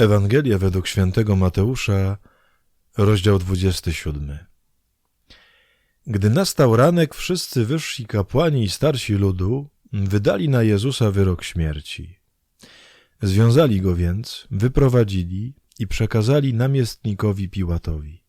Ewangelia według świętego Mateusza, rozdział 27. Gdy nastał ranek, wszyscy wyżsi kapłani i starsi ludu wydali na Jezusa wyrok śmierci. Związali go więc, wyprowadzili i przekazali namiestnikowi Piłatowi.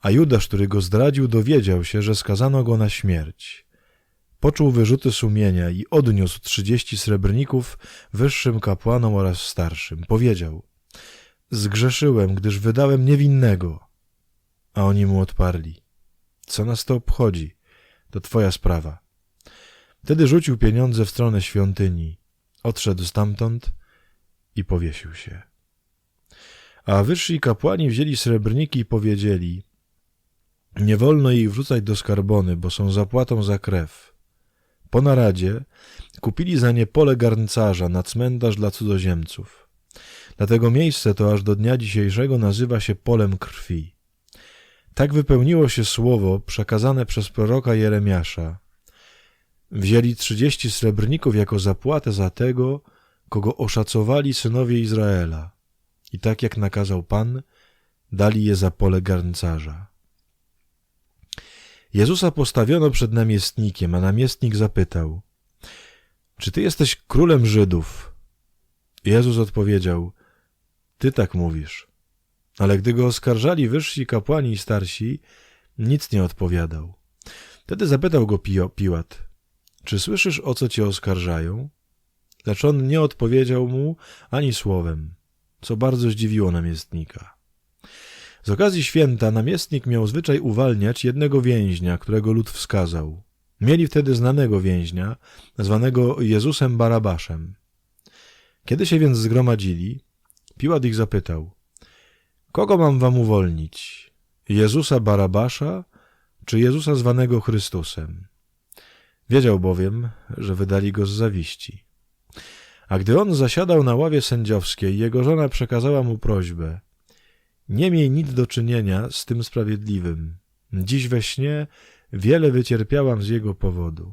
A Judasz, który go zdradził, dowiedział się, że skazano go na śmierć. Poczuł wyrzuty sumienia i odniósł trzydzieści srebrników wyższym kapłanom oraz starszym. Powiedział, zgrzeszyłem, gdyż wydałem niewinnego. A oni mu odparli, co nas to obchodzi? To twoja sprawa. Wtedy rzucił pieniądze w stronę świątyni, odszedł stamtąd i powiesił się. A wyżsi kapłani wzięli srebrniki i powiedzieli, nie wolno ich wrzucać do skarbony, bo są zapłatą za krew. Po naradzie kupili za nie pole garncarza na cmentarz dla cudzoziemców. Dlatego miejsce to aż do dnia dzisiejszego nazywa się polem krwi. Tak wypełniło się słowo przekazane przez proroka Jeremiasza. Wzięli trzydzieści srebrników jako zapłatę za tego, kogo oszacowali synowie Izraela. I tak jak nakazał Pan, dali je za pole garncarza. Jezusa postawiono przed namiestnikiem, a namiestnik zapytał, czy ty jesteś królem Żydów? Jezus odpowiedział, ty tak mówisz. Ale gdy go oskarżali wyżsi kapłani i starsi, nic nie odpowiadał. Wtedy zapytał go Piłat, czy słyszysz, o co cię oskarżają? Lecz on nie odpowiedział mu ani słowem, co bardzo zdziwiło namiestnika. Z okazji święta namiestnik miał zwyczaj uwalniać jednego więźnia, którego lud wskazał. Mieli wtedy znanego więźnia, zwanego Jezusem Barabaszem. Kiedy się więc zgromadzili, Piłat ich zapytał, kogo mam wam uwolnić? Jezusa Barabasza, czy Jezusa zwanego Chrystusem? Wiedział bowiem, że wydali go z zawiści. A gdy on zasiadał na ławie sędziowskiej, jego żona przekazała mu prośbę – nie miej nic do czynienia z tym sprawiedliwym. Dziś we śnie wiele wycierpiałam z jego powodu.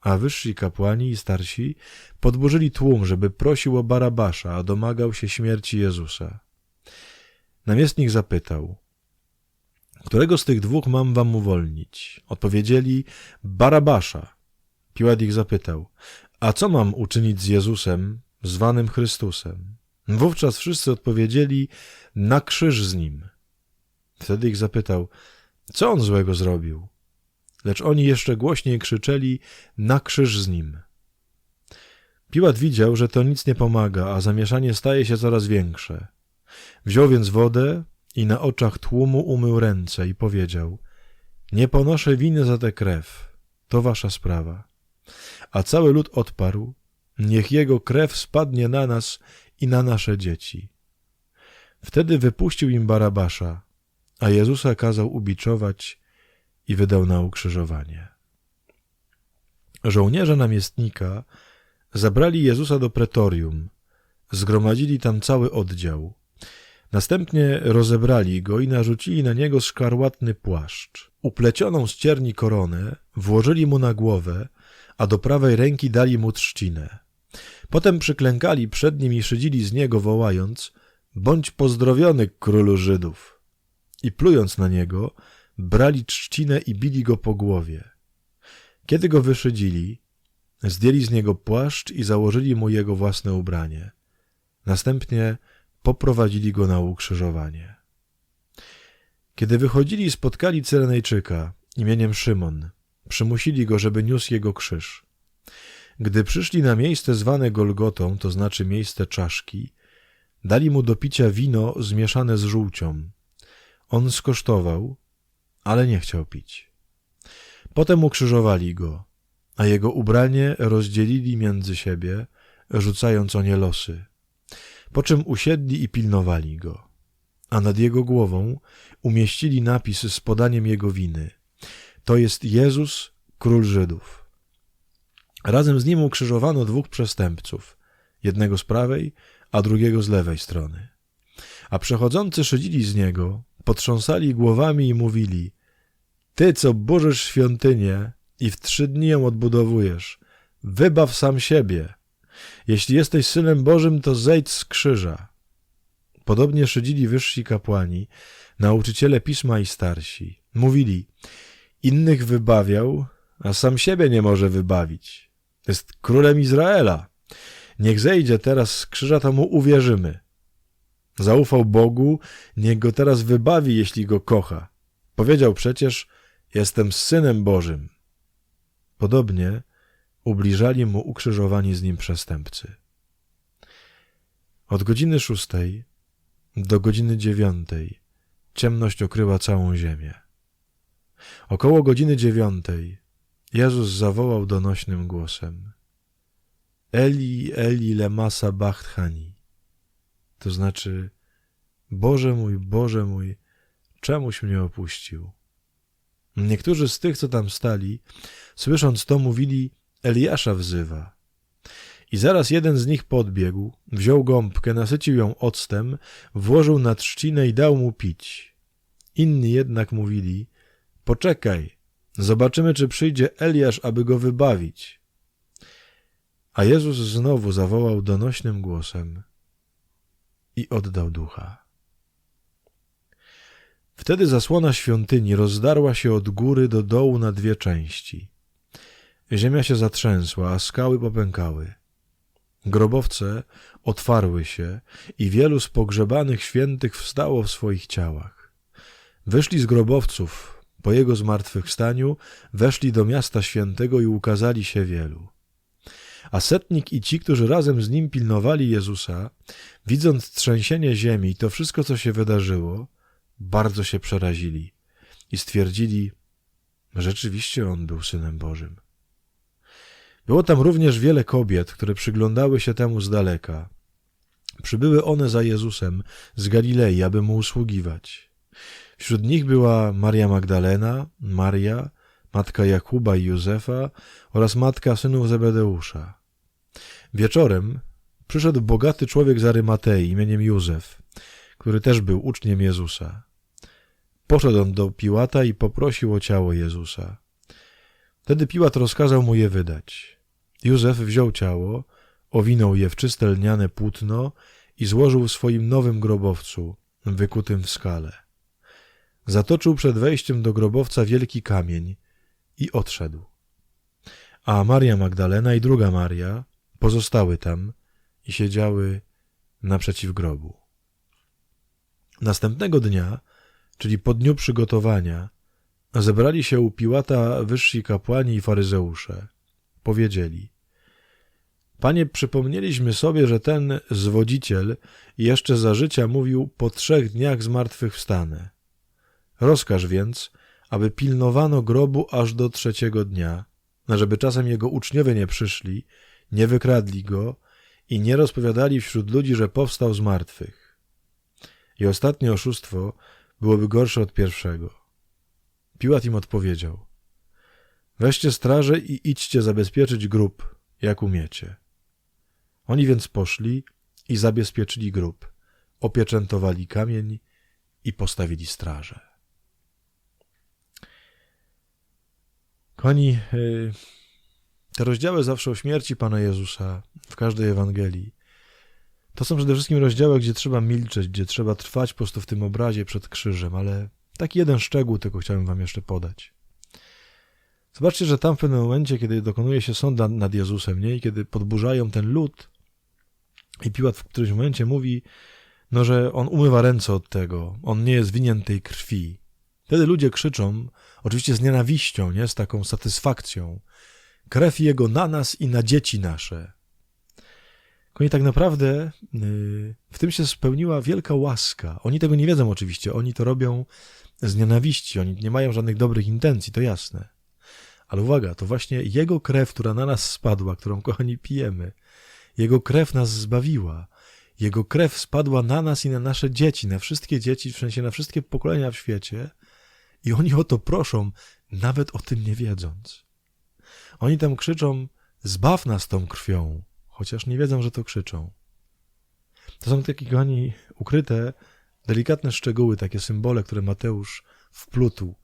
A wyżsi kapłani i starsi podburzyli tłum, żeby prosił o Barabasza, a domagał się śmierci Jezusa. Namiestnik zapytał, którego z tych dwóch mam wam uwolnić? Odpowiedzieli, Barabasza. Piłat ich zapytał, a co mam uczynić z Jezusem, zwanym Chrystusem? Wówczas wszyscy odpowiedzieli, na krzyż z nim. Wtedy ich zapytał, co on złego zrobił? Lecz oni jeszcze głośniej krzyczeli, na krzyż z nim. Piłat widział, że to nic nie pomaga, a zamieszanie staje się coraz większe. Wziął więc wodę i na oczach tłumu umył ręce i powiedział, nie ponoszę winy za tę krew, to wasza sprawa. A cały lud odparł, niech jego krew spadnie na nas i na nasze dzieci. Wtedy wypuścił im Barabasza, a Jezusa kazał ubiczować i wydał na ukrzyżowanie. Żołnierze namiestnika zabrali Jezusa do pretorium, zgromadzili tam cały oddział. Następnie rozebrali go i narzucili na niego szkarłatny płaszcz. Uplecioną z cierni koronę włożyli mu na głowę, a do prawej ręki dali mu trzcinę. Potem przyklękali przed nim i szydzili z niego, wołając – Bądź pozdrowiony, królu Żydów. I plując na niego, brali trzcinę i bili go po głowie. Kiedy go wyszydzili, zdjęli z niego płaszcz i założyli mu jego własne ubranie. Następnie poprowadzili go na ukrzyżowanie. Kiedy wychodzili, spotkali Cyrenejczyka imieniem Szymon. Przymusili go, żeby niósł jego krzyż. Gdy przyszli na miejsce zwane Golgotą, to znaczy miejsce czaszki, Dali mu do picia wino zmieszane z żółcią. On skosztował, ale nie chciał pić. Potem ukrzyżowali go, a jego ubranie rozdzielili między siebie, rzucając o nie losy. Po czym usiedli i pilnowali go. A nad jego głową umieścili napis z podaniem jego winy. To jest Jezus, król Żydów. Razem z nim ukrzyżowano dwóch przestępców, jednego z prawej, a drugiego z lewej strony. A przechodzący szydzili z niego, potrząsali głowami i mówili Ty, co burzysz świątynię i w trzy dni ją odbudowujesz, wybaw sam siebie. Jeśli jesteś Synem Bożym, to zejdź z krzyża. Podobnie szydzili wyżsi kapłani, nauczyciele pisma i starsi. Mówili, innych wybawiał, a sam siebie nie może wybawić. Jest królem Izraela. Niech zejdzie teraz z krzyża, to mu uwierzymy. Zaufał Bogu, niech go teraz wybawi, jeśli go kocha. Powiedział przecież, jestem synem Bożym. Podobnie ubliżali mu ukrzyżowani z nim przestępcy. Od godziny szóstej do godziny dziewiątej ciemność okryła całą ziemię. Około godziny dziewiątej Jezus zawołał donośnym głosem Eli, Eli, lema sabachthani. To znaczy Boże mój, Boże mój, czemuś mnie opuścił? Niektórzy z tych, co tam stali, słysząc to, mówili Eliasza wzywa. I zaraz jeden z nich podbiegł, wziął gąbkę, nasycił ją octem, włożył na trzcinę i dał mu pić. Inni jednak mówili, poczekaj, zobaczymy, czy przyjdzie Eliasz, aby go wybawić. A Jezus znowu zawołał donośnym głosem i oddał ducha. Wtedy zasłona świątyni rozdarła się od góry do dołu na dwie części. Ziemia się zatrzęsła, a skały popękały. Grobowce otwarły się i wielu z pogrzebanych świętych wstało w swoich ciałach. Wyszli z grobowców po jego zmartwychwstaniu, weszli do miasta świętego i ukazali się wielu. A setnik i ci, którzy razem z nim pilnowali Jezusa, widząc trzęsienie ziemi i to wszystko, co się wydarzyło, bardzo się przerazili i stwierdzili, rzeczywiście on był synem Bożym. Było tam również wiele kobiet, które przyglądały się temu z daleka. Przybyły one za Jezusem z Galilei, aby mu usługiwać. Wśród nich była Maria Magdalena, Maria, matka Jakuba i Józefa oraz matka synów Zebedeusza. Wieczorem przyszedł bogaty człowiek z Arymatei imieniem Józef, który też był uczniem Jezusa. Poszedł on do Piłata i poprosił o ciało Jezusa. Wtedy Piłat rozkazał mu je wydać. Józef wziął ciało, owinął je w czyste lniane płótno i złożył w swoim nowym grobowcu, wykutym w skale. Zatoczył przed wejściem do grobowca wielki kamień i odszedł. A Maria Magdalena i druga Maria pozostały tam i siedziały naprzeciw grobu. Następnego dnia, czyli po dniu przygotowania, zebrali się u Piłata wyżsi kapłani i faryzeusze. Powiedzieli: Panie, przypomnieliśmy sobie, że ten zwodziciel jeszcze za życia mówił: Po trzech dniach zmartwychwstanę. Rozkaż więc, aby pilnowano grobu aż do trzeciego dnia, żeby czasem jego uczniowie nie przyszli, nie wykradli go i nie rozpowiadali wśród ludzi, że powstał z martwych. I ostatnie oszustwo byłoby gorsze od pierwszego. Piłat im odpowiedział: Weźcie straże i idźcie zabezpieczyć grób, jak umiecie. Oni więc poszli i zabezpieczyli grób, opieczętowali kamień i postawili strażę. Koni, y, te rozdziały zawsze o śmierci Pana Jezusa w każdej Ewangelii. To są przede wszystkim rozdziały, gdzie trzeba milczeć, gdzie trzeba trwać po prostu w tym obrazie przed krzyżem, ale taki jeden szczegół tylko chciałem wam jeszcze podać. Zobaczcie, że tam w pewnym momencie, kiedy dokonuje się sąd nad Jezusem, nie? I kiedy podburzają ten lud, i Piłat w którymś momencie mówi, no, że on umywa ręce od tego, on nie jest winien tej krwi. Wtedy ludzie krzyczą, oczywiście z nienawiścią, nie? Z taką satysfakcją. Krew jego na nas i na dzieci nasze. Oni tak naprawdę yy, w tym się spełniła wielka łaska. Oni tego nie wiedzą oczywiście, oni to robią z nienawiści, oni nie mają żadnych dobrych intencji, to jasne. Ale uwaga, to właśnie Jego krew, która na nas spadła, którą, kochani, pijemy, Jego krew nas zbawiła. Jego krew spadła na nas i na nasze dzieci, na wszystkie dzieci, w sensie na wszystkie pokolenia w świecie i oni o to proszą, nawet o tym nie wiedząc. Oni tam krzyczą, zbaw nas tą krwią, chociaż nie wiedzą, że to krzyczą. To są takie, kochani, ukryte delikatne szczegóły, takie symbole, które Mateusz wplótł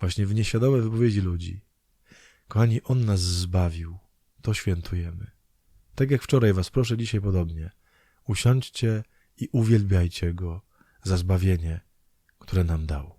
właśnie w nieświadome wypowiedzi ludzi. Kochani, On nas zbawił. To świętujemy. Tak jak wczoraj was proszę, dzisiaj podobnie. Usiądźcie i uwielbiajcie Go za zbawienie, które nam dał.